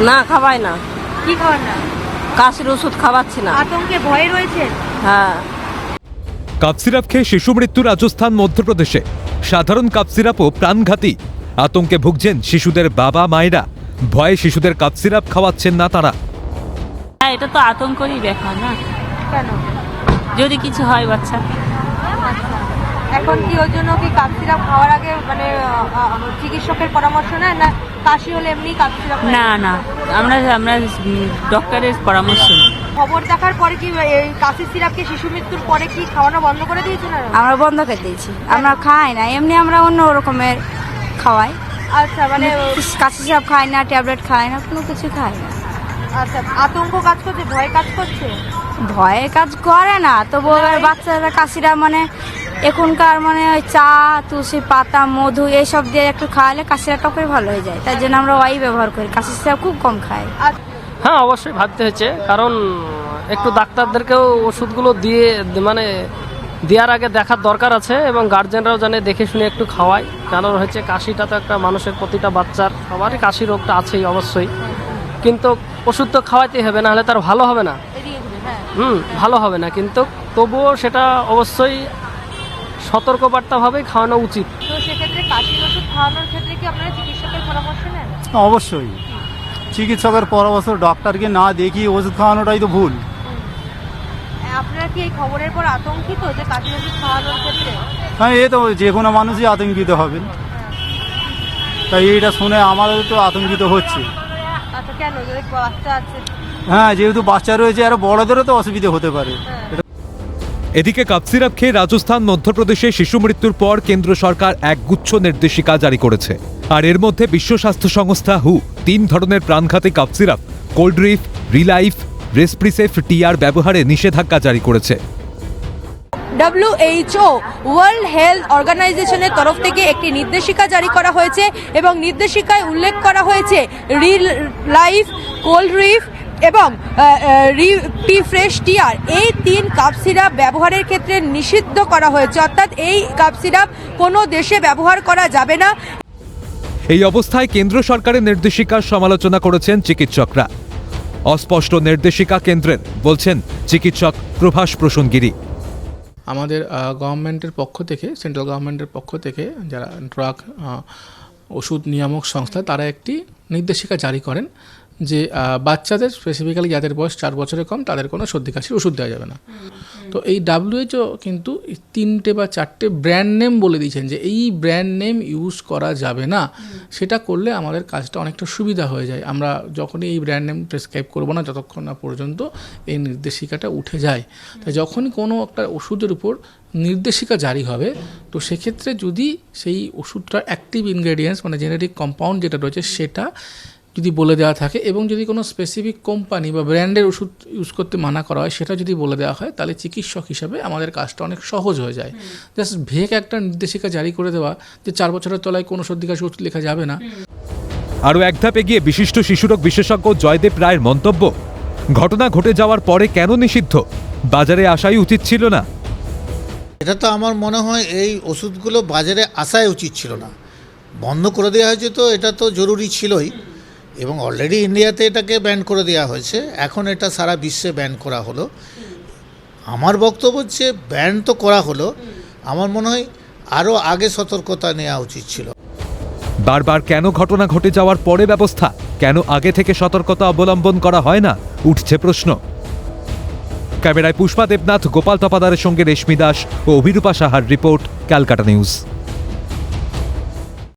না খাওয়াই না। কি খাওয়ান না? কাশির ওষুধ খাওয়াচ্ছি না। আতঙ্কে ভয়ে রয়েছে হ্যাঁ। কাপ সিরাপ খেয়ে শিশু মৃত্যু রাজস্থান মধ্যপ্রদেশে। সাধারণ কাপ সিরাপও প্রাণঘাতী। আতঙ্কে ভুগছেন শিশুদের বাবা মায়েরা। ভয়ে শিশুদের কাপ সিরাপ খাওয়াচ্ছেন না তারা। হ্যাঁ এটা তো আতঙ্করই ব্যাপার না। কেন? যদি কিছু হয় বাচ্চা। আচ্ছা। এখন কি ওর জন্য কি কাপ সিরাপ খাওয়ার আগে মানে চিকিৎসকের পরামর্শ নেয়? না কাশি হলে এমনি কাপ সিরাপ না না। আমরা আমরা ডক্টরের পরামর্শ। খবর দেখার পরে কি এই কাশি সিরাপকে শিশু মৃত্যুর পরে কি খাওয়ানো বন্ধ করে দিয়েছে না? আমরা বন্ধ করে দিয়েছি। আমরা খাই না। এমনি আমরা অন্য রকমের খাওয়াই। আচ্ছা মানে কাশি সিরাপ খাই না ট্যাবলেট খাই না কোনো কিছু খাই না। আচ্ছা আতঙ্ক কাজ করছে? ভয় কাজ করছে? ভয়ে কাজ করে না। তবু বাচ্চারা কাশিরা মানে এখনকার মানে ওই চা তুলসী পাতা মধু এইসব দিয়ে একটু খাওয়ালে কাশিরা টপে ভালো হয়ে যায়। তাই জন্য আমরা ওয়াই ব্যবহার করি কাশি সাপ খুব কম খাই। হ্যাঁ অবশ্যই ভাবতে হচ্ছে কারণ একটু ডাক্তারদেরকেও ওষুধগুলো দিয়ে মানে দেওয়ার আগে দেখার দরকার আছে এবং গার্জেনরাও জানে দেখে শুনে একটু খাওয়ায়। কারণ হচ্ছে কাশিটা তো একটা মানুষের প্রতিটা বাচ্চার সবারই কাশি রোগটা আছেই অবশ্যই। কিন্তু ওষুধ তো খাওয়াইতেই হবে নাহলে তার ভালো হবে না। হুম ভালো হবে না। কিন্তু তবুও সেটা অবশ্যই সতর্কবার্তাভাবেই খাওয়ানো উচিত। তো সেক্ষেত্রে কাশির ওষুধ খাওয়ানোর ক্ষেত্রে কি আপনারা চিকিৎসকের পরামর্শ নেন? অবশ্যই। চিকিৎসকের পরামর্শ ডক্টরকে না দেখিয়ে ওষুধ খাওয়ানোটাই তো ভুল। আপনারা কি এই খবরের পর আতঙ্কিত যে কাশির ওষুধ খাওয়ানোর ক্ষেত্রে? হ্যাঁ এ তো যে কোনো মানুষই আতঙ্কিত হবেন তাই এইটা শুনে আমাদের তো আতঙ্কিত হচ্ছে। আচ্ছা কেন? যদি বাচ্চা আছে। হ্যাঁ যেহেতু বাচ্চা রয়েছে আর বড়দেরও তো অসুবিধা হতে পারে। এদিকে কাপ সিরাপ খেয়ে রাজস্থান, মধ্যপ্রদেশে শিশু মৃত্যুর পর কেন্দ্র সরকার এক গুচ্ছ নির্দেশিকা জারি করেছে। আর এর মধ্যে বিশ্ব স্বাস্থ্য সংস্থা হু তিন ধরনের প্রাণঘাতী cough syrup Coldrif, Relife, Respifresh, TR ব্যবহারে নিষেধাজ্ঞা জারি করেছে। ডব্লিউএইচও ওয়ার্ল্ড হেলথ অর্গানাইজেশনের তরফ থেকে একটি নির্দেশিকা জারি করা হয়েছে এবং নির্দেশিকায় উল্লেখ করা হয়েছে, রিল লাইফ কোল্ড রিফ এবং টি ফ্রেশ টিয়ার এই তিন কাপ সিরাপ ব্যবহারের ক্ষেত্রে নিষিদ্ধ করা হয়েছে। অর্থাৎ এই কাপ সিরাপ কোনো দেশে ব্যবহার করা যাবে না। এই অবস্থায় কেন্দ্র সরকারের নির্দেশিকার সমালোচনা করেছেন চিকিৎসকরা। অস্পষ্ট নির্দেশিকা কেন্দ্রের বলছেন চিকিৎসক প্রভাস প্রসূনগিরি আমাদের গভর্নমেন্টের পক্ষ থেকে সেন্ট্রাল গভর্নমেন্টের পক্ষ থেকে যারা ড্রাগ ওষুধ নিয়ামক সংস্থা তারা একটি নির্দেশিকা জারি করেন। যে বাচ্চাদের স্পেসিফিক্যালি যাদের বয়স চার বছরের কম তাদের কোনো সর্দি কাশির ওষুধ দেওয়া যাবে না। তো এই ডাব্লিউএইচও কিন্তু তিনটে বা চারটে ব্র্যান্ড নেম বলে দিয়েছেন যে এই ব্র্যান্ড নেম ইউজ করা যাবে না। সেটা করলে আমাদের কাজটা অনেকটা সুবিধা হয়ে যায়। আমরা যখনই এই ব্র্যান্ড নেম প্রেসক্রাইব করব না যতক্ষণ না পর্যন্ত এই নির্দেশিকাটা উঠে যায়। তাই যখনই কোনো একটা ওষুধের উপর নির্দেশিকা জারি হবে তো সেক্ষেত্রে যদি সেই ওষুধটার অ্যাক্টিভ ইনগ্রেডিয়েন্টস মানে জেনেটিক কম্পাউন্ড যেটা রয়েছে সেটা যদি বলে দেওয়া থাকে এবং যদি কোনো স্পেসিফিক কোম্পানি বা ব্র্যান্ডের ওষুধ ইউজ করতে মানা করা হয় সেটা যদি বলে দেওয়া হয় তাহলে চিকিৎসক হিসাবে আমাদের কাজটা অনেক সহজ হয়ে যায়। জাস্ট ভেক একটা নির্দেশিকা জারি করে দেওয়া যে চার বছরের তলায় কোনো সর্দি কাশি ওষুধ লেখা যাবে না। আরও এক ধাপে গিয়ে বিশিষ্ট শিশুরোগ বিশেষজ্ঞ জয়দেব রায়ের মন্তব্য ঘটনা ঘটে যাওয়ার পরে কেন নিষিদ্ধ? বাজারে আসাই উচিত ছিল না। এটা তো আমার মনে হয় এই ওষুধগুলো বাজারে আসাই উচিত ছিল না। বন্ধ করে দেওয়া হয়েছে তো এটা তো জরুরি ছিলই। এবং অলরেডি ইন্ডিয়াতে এটাকে ব্যান করে দেওয়া হয়েছে। এখন এটা সারা বিশ্বে ব্যান করা হলো। আমার বক্তব্য হচ্ছে ব্যান তো করা হলো। আমার মনে হয় আরও আগে সতর্কতা নেওয়া উচিত ছিল। বারবার কেন ঘটনা ঘটে যাওয়ার পরে ব্যবস্থা? কেন আগে থেকে সতর্কতা অবলম্বন করা হয় না? উঠছে প্রশ্ন। ক্যামেরায় পুষ্পা দেবনাথ, গোপাল তপাদারের সঙ্গে রেশমি দাস ও অভিরূপা সাহার রিপোর্ট, ক্যালকাটা নিউজ।